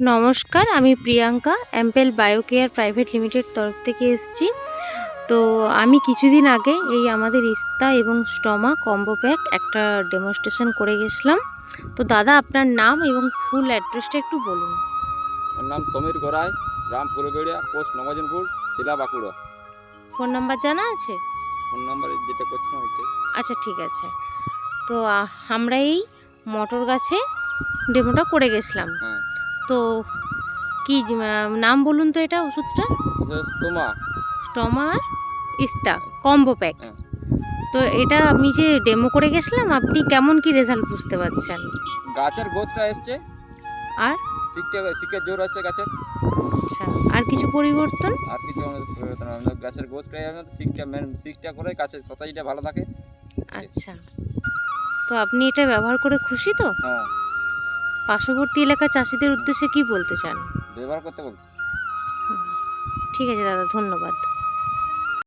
নমস্কার আমি Priyanka ample biocare private limited তরফ থেকে এসেছি। তো আমি কিছুদিন আগে এই আমাদের ইস্তা এবং স্টমা কম্বো প্যাক একটা ডেমনস্ট্রেশন করে গেছিলাম। তো দাদা আপনার নাম এবং ফুল অ্যাড্রেসটা একটু বলুন। আমার নাম সমীর গড়াই গ্রাম পুরবেড়িয়া পোস্ট নবজনপুর জেলা বাঁকুড়া। ফোন নাম্বার জানা আছে? ফোন নাম্বার যেটা করছিলাম ওইটাই। আচ্ছা ঠিক আছে। তো আমরা এই মটর গাছে ডেমোটা করে গেছিলাম। হ্যাঁ। তো কি নাম বলুন তো এটা ওষুধটা? স্টমা আর ইস্তা কম্বো প্যাক। হ্যাঁ। তো এটা আমি যে ডেমো করে গেছিলাম আপনি কেমন কি রেজাল্ট বুঝতে পারছেন? গাছের গোছটা এসছে। আর? শিখতে শিখে জোর আছে গাছের। আচ্ছা আর কিছু পরিবর্তন? আর কিছু আমাদের পরিবর্তন আমাদের গাছের গোছটাই আমাদের শিখটা মেন শিখটা করে গাছের সতাইটা ভালো থাকে। আচ্ছা। তো আপনি এটা ব্যবহার করে খুশি তো? হ্যাঁ। পার্শ্ববর্তী এলাকার চাষিদের উদ্দেশ্যে কি বলতে চান? ব্যবহার করতে ঠিক আছে দাদা ধন্যবাদ।